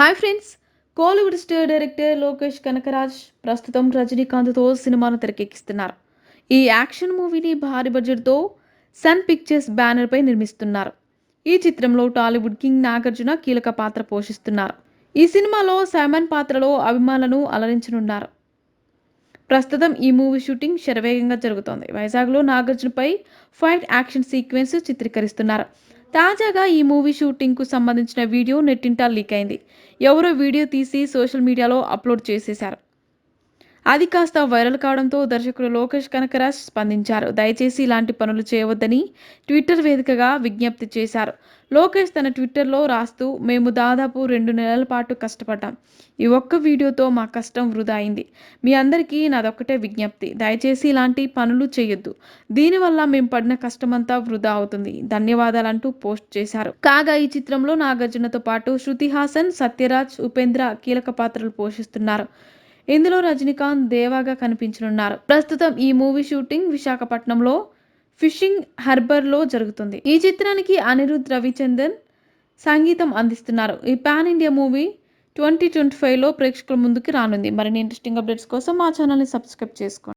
Hi friends. Kollywood star director Lokesh Kanagaraj ప్రస్తుతం రజనీకాంత్తో సినిమాను తెరకెక్కిస్తున్నారు. ఈ యాక్షన్ మూవీని భారీ బడ్జెట్తో సన్ పిక్చర్స్ బ్యానర్పై నిర్మిస్తున్నారు. ఈ చిత్రంలో టాలీవుడ్ కింగ్ నాగార్జున కీలక పాత్ర పోషిస్తున్నారు. ఈ సినిమాలో సైమన్ పాత్రలో అభిమానులను అలరించనున్నారు. ప్రస్తుతం ఈ మూవీ షూటింగ్ శరవేగంగా జరుగుతోంది. వైజాగ్లో నాగార్జునపై ఫైట్ యాక్షన్ సీక్వెన్స్ చిత్రీకరిస్తున్నారు. తాజాగా ఈ మూవీ షూటింగ్కు సంబంధించిన వీడియో నెట్టింటా లీక్ అయింది. ఎవరో వీడియో తీసి సోషల్ మీడియాలో అప్లోడ్ చేసేశారు. అది కాస్త వైరల్ కావడంతో దర్శకుడు లోకేష్ కనకరాజ్ స్పందించారు. దయచేసి ఇలాంటి పనులు చేయవద్దని ట్విట్టర్ వేదికగా విజ్ఞప్తి చేశారు. లోకేష్ తన ట్విట్టర్లో రాస్తూ మేము దాదాపు రెండు నెలల పాటు కష్టపడ్డాం. ఈ ఒక్క వీడియోతో మా కష్టం వృధా అయింది. మీ అందరికీ నాదొక్కటే విజ్ఞప్తి. దయచేసి ఇలాంటి పనులు చేయొద్దు. దీనివల్ల మేము పడిన కష్టమంతా వృధా అవుతుంది. ధన్యవాదాలంటూ పోస్ట్ చేశారు. కాగా ఈ చిత్రంలో నాగార్జునతో పాటు శృతి హాసన్ సత్యరాజ్ ఉపేంద్ర కీలక పాత్రలు పోషిస్తున్నారు. ఇందులో రజనీకాంత్ దేవాగా కనిపించనున్నారు. ప్రస్తుతం ఈ మూవీ షూటింగ్ విశాఖపట్నంలో ఫిషింగ్ హార్బర్లో జరుగుతుంది. ఈ చిత్రానికి అనిరుద్ రవిచందన్ సంగీతం అందిస్తున్నారు. ఈ pan India movie twenty twenty ఫైవ్లో ప్రేక్షకుల ముందుకు రానుంది. మరిన్ని ఇంట్రెస్టింగ్ అప్డేట్స్ కోసం మా ఛానల్ని సబ్స్క్రైబ్ చేసుకోండి.